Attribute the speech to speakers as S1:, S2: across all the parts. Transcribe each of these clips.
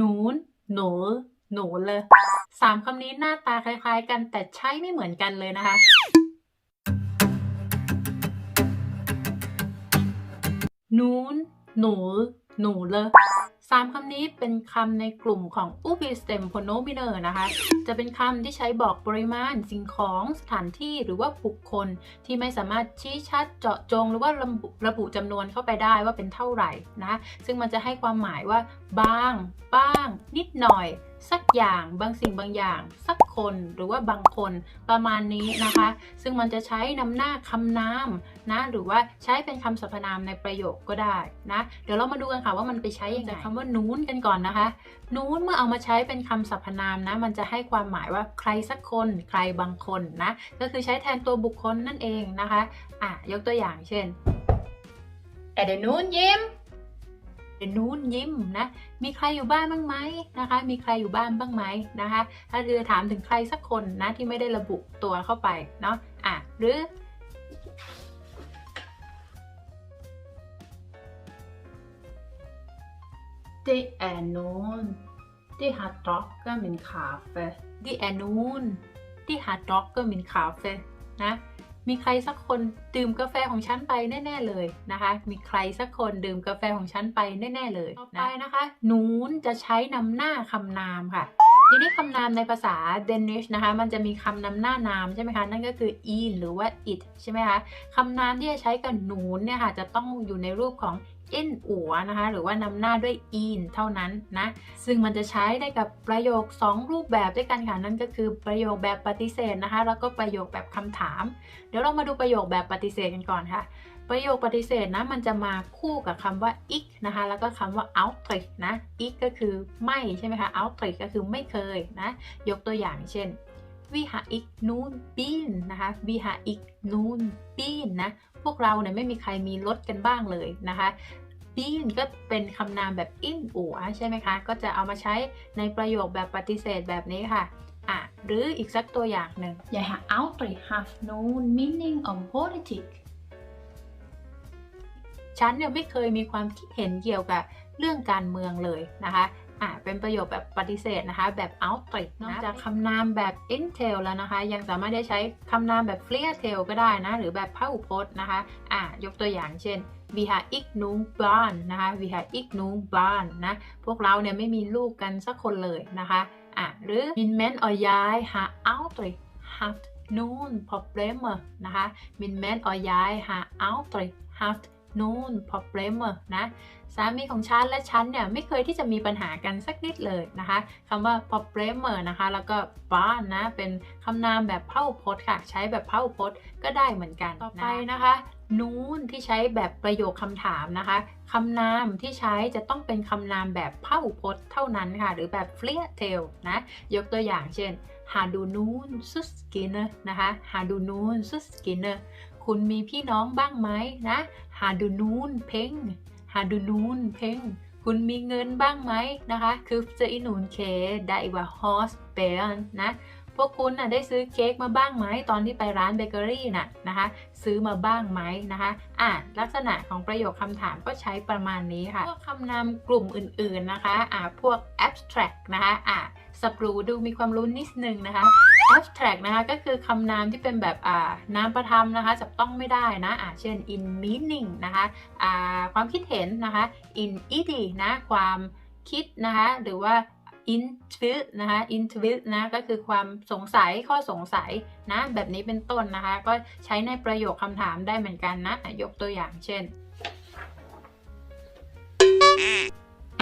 S1: นูนหนูหนูเลยสามคำนี้หน้าตาคล้ายๆ กันแต่ใช้ไม่เหมือนกันเลยนะคะ นูนหนูหนูเลย สามคำนี้เป็นคำในกลุ่มของ u p i stem pronominer นะคะ จะเป็นคำที่ใช้บอกปริมาณสิ่งของสถานที่หรือว่าบุคคลที่ไม่สามารถชี้ชัดเจาะจง หรือว่าระระบุจำนวนเข้าไปได้ว่าเป็นเท่าไหร่นะ ซึ่งมันจะให้ความหมายว่าบาง บ้าง นิดหน่อยสักอย่างบางสิ่งบางอย่าง สักคนหรือว่าบางคนประมาณนี้นะคะ ซึ่งมันจะใช้นำหน้าคำนามนะหรือว่าใช้เป็นคำสรรพนามในประโยคก็ได้นะเดี๋ยวเรามาดูกันค่ะว่ามันไปใช้ยังไงคำว่านู้นกันก่อนนะคะ นู้นเมื่อเอามาใช้เป็นคำสรรพนามนะ มันจะให้ความหมายว่าใครสักคนใครบางคนนะก็คือใช้แทนตัวบุคคลนั่นเองนะคะอะยกตัวอย่างเช่นแอเดนูนยิ้ม เดนูนยิ้มนะ มีใครอยู่บ้านบ้างไหมนะคะ มีใครอยู่บ้านบ้างไหมนะคะ ถ้าเรือถามถึงใครสักคนนะที่ไม่ได้ระบุตัวเข้าไปเนาะ อะ หรือ Det är någon. De har druckit min kaffe. Det är någon. De har druckit min kaffe นะ มีใครสักคนดื่มกาแฟของฉันไปแน่ ๆเลยนะคะ มีใครสักคนดื่มกาแฟของฉันไปแน่ ๆเลย ต่อไปนะคะ นูนจะใช้นำหน้าคำนามค่ะ ทีนี้คำนามในภาษาเดนิชนะคะมันจะมีคำนำหน้านามใช่ไหมคะนั่นก็คือ in หรือว่า it ใช่ไหมคะคำนามที่จะใช้กับหนูนเนี่ยค่ะจะต้องอยู่ในรูปของ in อัวนะคะหรือว่านำหน้าด้วย in เท่านั้นนะซึ่งมันจะใช้ได้กับประโยค 2 รูปแบบด้วยกันค่ะนั่นก็คือประโยคแบบปฏิเสธนะคะแล้วก็ประโยคแบบคำถาม เดี๋ยวเรามาดูประโยคแบบปฏิเสธกันก่อนค่ะ ประโยคปฏิเสธนะมันจะมาคู่กับคำว่า ik นะคะ แล้วก็คำว่า aldrig นะ ik ก็คือไม่ใช่ไหมคะ aldrig ก็คือไม่เคยนะ ยกตัวอย่างเช่น vi har ik nogen bil นะคะ vi har ik nogen bil นะ พวกเราเนี่ยไม่มีใครมีรถกันบ้างเลยนะคะ bil ก็เป็นคำนามแบบ in อัวใช่ไหมคะ ก็จะเอามาใช้ในประโยคแบบปฏิเสธแบบนี้ค่ะอะ หรืออีกสักตัวอย่างหนึ่ง Jeg har aldrig haft nogen mening om politik ฉันเนี่ยไม่เคยมีความคิดเห็นเกี่ยวกับเรื่องการเมืองเลยนะคะอ่าเป็นประโยคแบบปฏิเสธนะคะ แบบ outrid นอกจากคำนามแบบ intel แล้วนะคะ ยังสามารถได้ใช้คำนามแบบ fleartail ก็ได้นะ หรือแบบพหุพจน์นะคะอ่ายกตัวอย่างเช่น we har ikke nogen børn นะคะ we har ikke nogen børn นะ พวกเราเนี่ยไม่มีลูกกันสักคนเลยนะคะอะหรือ min mand og jeg har aldrig haft nogen problemer นะคะ min mand og jeg har aldrig haft nogen problemer นะสามีของฉันและฉันเนี่ยไม่เคยที่จะมีปัญหากันสักนิดเลยนะคะคำว่า problemer นะคะแล้วก็ barn นะเป็นคำนามแบบพหุพจน์ค่ะใช้แบบพหุพจน์ก็ได้เหมือนกันต่อไปนะคะนู้นที่ใช้แบบประโยคคำถามนะคะคำนามที่ใช้จะต้องเป็นคำนามแบบพหุพจน์เท่านั้นค่ะ หรือแบบ fleartail นะยกตัวอย่างเช่นหาดูนูนซุสกินเนนะคะหาดูนูนซุสกินเน คุณมีพี่น้องบ้างไหมนะหาดูนูนเพ่งหาดูนูนเพ่งคุณมีเงินบ้างไหมนะคะคือจะอินูนเคได้ว่าฮอสเปนนะพวกคุณน่ะได้ซื้อเค้กมาบ้างไหมตอนที่ไปร้านเบเกอรี่น่ะนะคะซื้อมาบ้างไหมนะคะอะลักษณะของประโยคคำถามก็ใช้ประมาณนี้ค่ะพวกคำนามกลุ่มอื่นๆนะคะอะพวก abstract นะคะอะสับรูดูมีความรู้นิดนึงนะคะ abstract นะคะก็คือคำนามที่เป็นแบบอ่านามประธรรมนะคะจับต้องไม่ได้นะอ่าเช่น in meaning นะคะอ่าความคิดเห็นนะคะ in idea นะความคิดนะคะหรือว่า intuit นะคะ intuit นะก็คือความสงสัยข้อสงสัยนะแบบนี้เป็นต้นนะคะ ก็ใช้ในประโยคคำถามได้เหมือนกันนะอะยกตัวอย่างเช่น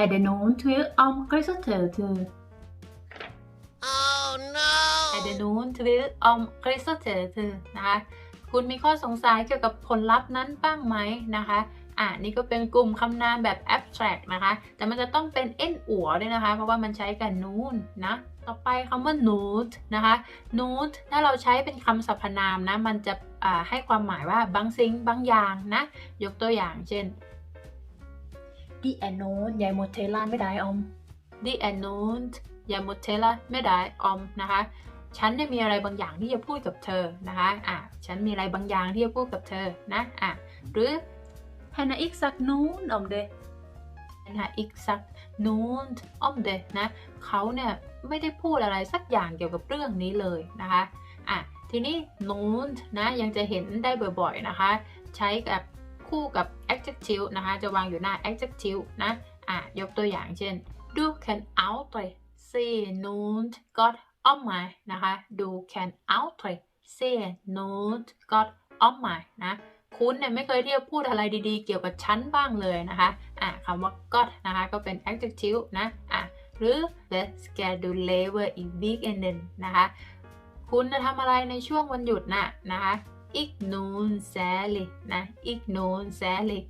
S1: Er det nogen tvivl om resultatet?
S2: Oh no!
S1: Er det nogen tvivl om resultatet นะคะคุณมีข้อสงสัยเกี่ยวกับผลลัพธ์นั้นบ้างไหมนะคะอ่านี่ก็เป็นกลุ่มคำนามแบบ abstract นะคะ แต่มันจะต้องเป็น n อัวด้วยนะคะ เพราะว่ามันใช้กับนูนนะ ต่อไปคำว่า note นะคะ note ถ้าเราใช้เป็นคำสรรพนามนะ มันจะอ่าให้ความหมายว่าบางสิ่งบางอย่างนะ ยกตัวอย่างเช่น De er nogen jeg må tale med dig om De er nogen jeg må tale med dig om นะคะ ฉันเนี่ยมีอะไรบางอย่างที่จะพูดกับเธอนะคะอะฉันมีอะไรบางอย่างที่จะพูดกับเธอนะอะหรือ Han har ikke sagt nogen om det Han har ikke sagt nunt om det นะเขาเนี่ยไม่ได้พูดอะไรสักอย่างเกี่ยวกับเรื่องนี้เลยนะคะอะทีนี้ nun นะยังจะเห็นได้บ่อยๆนะคะ ใช้กับคู่กับ adjective นะคะ จะวางอยู่หน้า adjective นะอะยกตัวอย่างเช่น du kan aldrig se nun godt om mig นะคะ du kan aldrig se nunt godt om mig นะ คุณเนี่ยไม่เคยที่จะพูดอะไรดีๆ เกี่ยวกับฉันบ้างเลยนะคะอะคำว่า got นะคะ ก็เป็น adjective นะอะหรือ the schedule i weekend นะคะ คุณจะทำอะไรในช่วงวันหยุดน่ะนะคะอีกนูนแซลินะอีกนูนแซลิ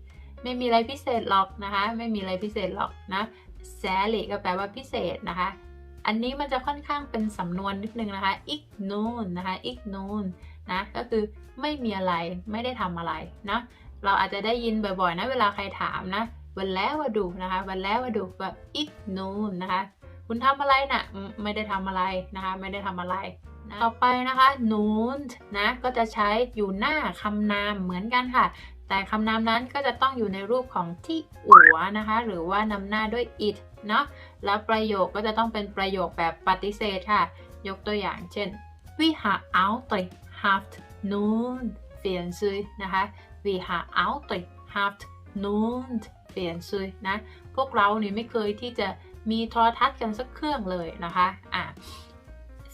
S1: ไม่มีอะไรพิเศษหรอกนะคะ ไม่มีอะไรพิเศษหรอกนะแซลิก็แปลว่าพิเศษนะคะ อันนี้มันจะค่อนข้างเป็นสำนวนนิดนึงนะคะอีกนูนนะคะอีกนูนนะ ก็คือไม่มีอะไรไม่ได้ทำอะไรนะเราอาจจะได้ยินบ่อยๆนะ เวลาใครถามนะ วันแล้วว่าดูนะคะ วันแล้วว่าดูแบบอีกนูนนะคะ คุณทำอะไรนะ่ะไม่ได้ทำอะไรนะคะ ไม่ได้ทำอะไรนะต่อไปนะคะนูนนะ ก็จะใช้อยู่หน้าคำนามเหมือนกันค่ะ แต่คำนามนั้นก็จะต้องอยู่ในรูปของที่อัวนะคะ หรือว่านำหน้าด้วย it เนาะแล้วประโยคก็จะต้องเป็นประโยคแบบปฏิเสธค่ะ ยกตัวอย่างเช่น we have aldrig haft nogen fjernsyn นะคะ we have aldrig haft nogen fjernsyn นะ พวกเรานี่ไม่เคยที่จะมีโทรทัศน์กันสักเครื่องเลยนะคะอะ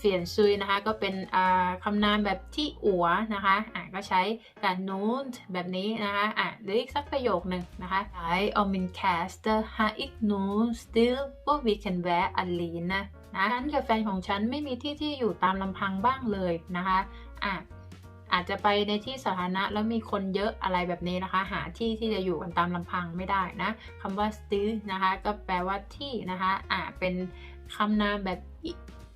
S1: เฟียนซุยนะคะ ก็เป็นอ่าคำนามแบบที่อัวนะคะอะก็ใช้กับนูนแบบนี้นะคะอะหรืออีกสักประโยคหนึ่งนะคะไอออมินแคสเตอร์ฮาอีกนูนสติลว่าวีแคนแวร์อัลลีนนะนะฉันกับแฟนของฉันไม่มีที่ที่อยู่ตามลำพังบ้างเลยนะคะอะอาจจะไปในที่สาธารณะแล้วมีคนเยอะอะไรแบบนี้นะคะ หาที่ที่จะอยู่กันตามลำพังไม่ได้นะคำว่า still นะคะ ก็แปลว่าที่นะคะอ่าเป็นคำนามแบบ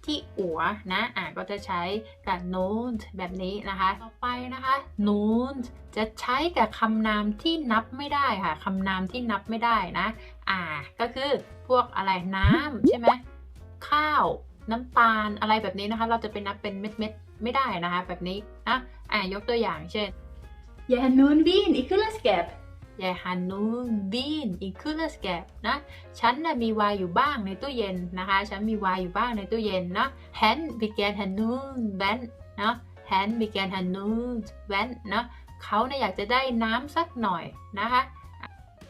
S1: ที่อัวนะอ่าก็จะใช้กับ noun แบบนี้นะคะ ต่อไปนะคะ noun จะใช้กับคำนามที่นับไม่ได้ค่ะคำนามที่นับไม่ได้นะอ่าก็คือพวกอะไรน้ำใช่ไหมข้าวน้ำตาลอะไรแบบนี้นะคะ เราจะไปนับเป็นเม็ดๆไม่ได้นะคะ แบบนี้นะอ่ายกตัวอย่างเช่น
S3: Jeg har noen vin i køleskap.
S1: ยายฮันนูนบีนอีคูลสแกปนะฉันน่ะมีไวน์อยู่บ้างในตู้เย็นนะคะ ฉันมีไวน์อยู่บ้างในตู้เย็นนะแฮนบิแกนฮันนูนแวนนะแฮนบิแกนฮันนูนแวนนะเขาเนี่ยอยากจะได้น้ำสักหน่อยนะคะ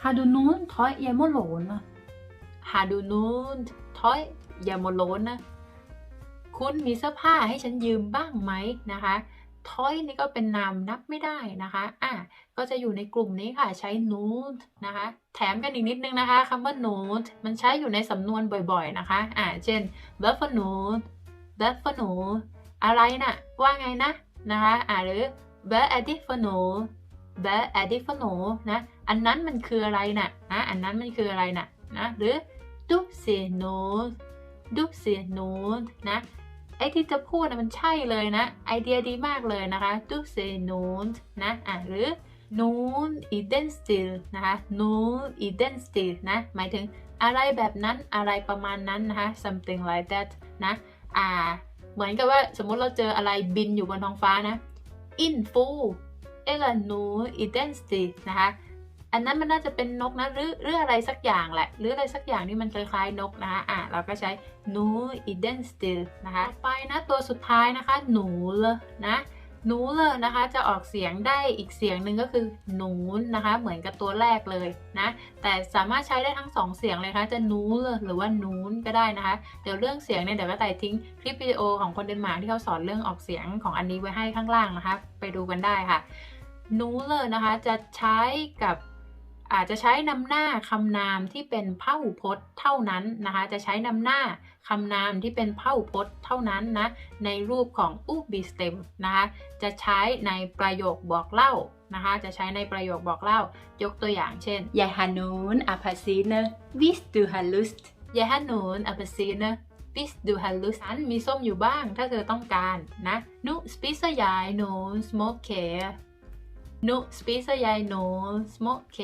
S3: Har du noen tøj jeg må låne?
S1: ฮาดูนูนทอยยาโมโลนนะคุณมีเสื้อผ้าให้ฉันยืมบ้างไหมนะคะ ทอยนี่ก็เป็นนามนับไม่ได้นะคะ อะ ก็จะอยู่ในกลุ่มนี้ค่ะ ใช้ note นะคะ แถมกันอีกนิดนึงนะคะคำว่า note มันใช้อยู่ในสำนวนบ่อยๆนะคะ อะ เช่น verb for note verb for note อะไรนะ่ะ ว่าไงนะ นะคะ อะ หรือ verb adjective for note verb adjective for note นะ อันนั้นมันคืออะไรน่ะนะอันนั้นมันคืออะไรน่ะนะ หรือ du ser note du ser note นะ อ้ที่จะพูดนะมันใช่เลยนะ ไอเดียดีมากเลยนะคะ du ser note นะอะหรือ nun i den stil นะคะ nun i den stil นะ หมายถึงอะไรแบบนั้นอะไรประมาณนั้นนะคะ something like that นะอ่าเหมือนกับว่าสมมุติเราเจออะไรบินอยู่บนท้องฟ้านะ info eller nun i den stil นะคะ อันนั้นมันน่าจะเป็นนกนะหรือหรืออะไรสักอย่างแหละ หรืออะไรสักอย่างที่มันคล้ายๆนกนะคะอะเราก็ใช้ nu i den stil นะคะต่อไปนะตัวสุดท้ายนะคะ หนูเลยนะหนูเลยนะคะจะออกเสียงได้อีกเสียงหนึ่งก็คือหนูนะคะ เหมือนกับตัวแรกเลยนะแต่สามารถใช้ได้ทั้งสองเสียงเลยนะคะจะหนูเลยหรือว่านูนก็ได้นะคะ เดี๋ยวเรื่องเสียงเนี่ยเดี๋ยวก็ไต่ทิ้งคลิปวิดีโอของคนเดนมาร์กที่เขาสอนเรื่องออกเสียงของอันนี้ไว้ให้ข้างล่างนะคะ ไปดูกันได้ค่ะนูเลยนะคะจะใช้กับ อาจจะใช้นำหน้าคำนามที่เป็นพหูพจน์เท่านั้นนะคะ จะใช้นำหน้าคำนามที่เป็นพหูพจน์เท่านั้นนะ ในรูปของอุบิสเต็มนะคะ จะใช้ในประโยคบอกเล่านะคะ จะใช้ในประโยคบอกเล่า ยกตัวอย่างเช่น
S3: Jeg har noen appelsiner hvis du har lyst.
S1: ยาฮันนูนอัปเซีนะบิสดูฮัลลุสันมีส้มอยู่บ้างถ้าเธอต้องการนะนุสปิซยายนูสโมกเค นุสปิซยายโนสโมกเค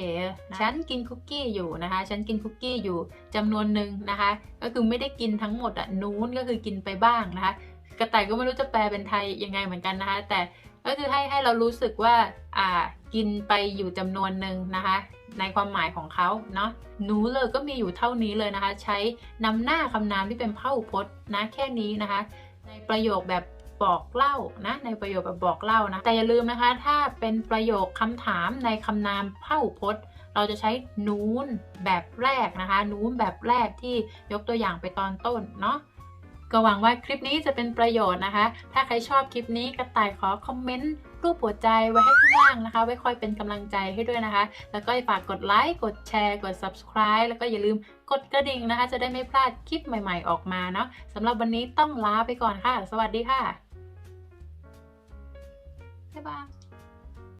S1: ฉันกินคุกกี้อยู่นะคะ ฉันกินคุกกี้อยู่จำนวนหนึ่งนะคะ ก็คือไม่ได้กินทั้งหมดอะนูนก็คือกินไปบ้างนะคะ กระต่ายก็ไม่รู้จะแปลเป็นไทยยังไงเหมือนกันนะคะ แต่ก็คือให้ให้เรารู้สึกว่าอ่ากินไปอยู่จำนวนหนึ่งนะคะในความหมายของเขาเนาะหนูเลยก็มีอยู่เท่านี้เลยนะคะ ใช้นำหน้าคำนามที่เป็นพหูพจน์นะแค่นี้นะคะ ในประโยคแบบ บอกเล่านะในประโยคแบบบอกเล่านะแต่อย่าลืมนะคะ ถ้าเป็นประโยคคำถามในคำนามพหูพจน์ เราจะใช้นูนแบบแรกนะคะ นูนแบบแรกที่ยกตัวอย่างไปตอนต้นเนาะก็หวังว่าคลิปนี้จะเป็นประโยชน์นะคะ ถ้าใครชอบคลิปนี้กระต่ายขอคอมเมนต์รูปหัวใจไว้ให้ข้างล่างนะคะ ไว้คอยเป็นกำลังใจให้ด้วยนะคะ แล้วก็ฝากกดไลค์ กดแชร์ กด subscribe แล้วก็อย่าลืมกดกระดิ่งนะคะ จะได้ไม่พลาดคลิปใหม่ๆออกมาเนาะสำหรับวันนี้ต้องลาไปก่อนค่ะ สวัสดีค่ะ บ๊ายบาย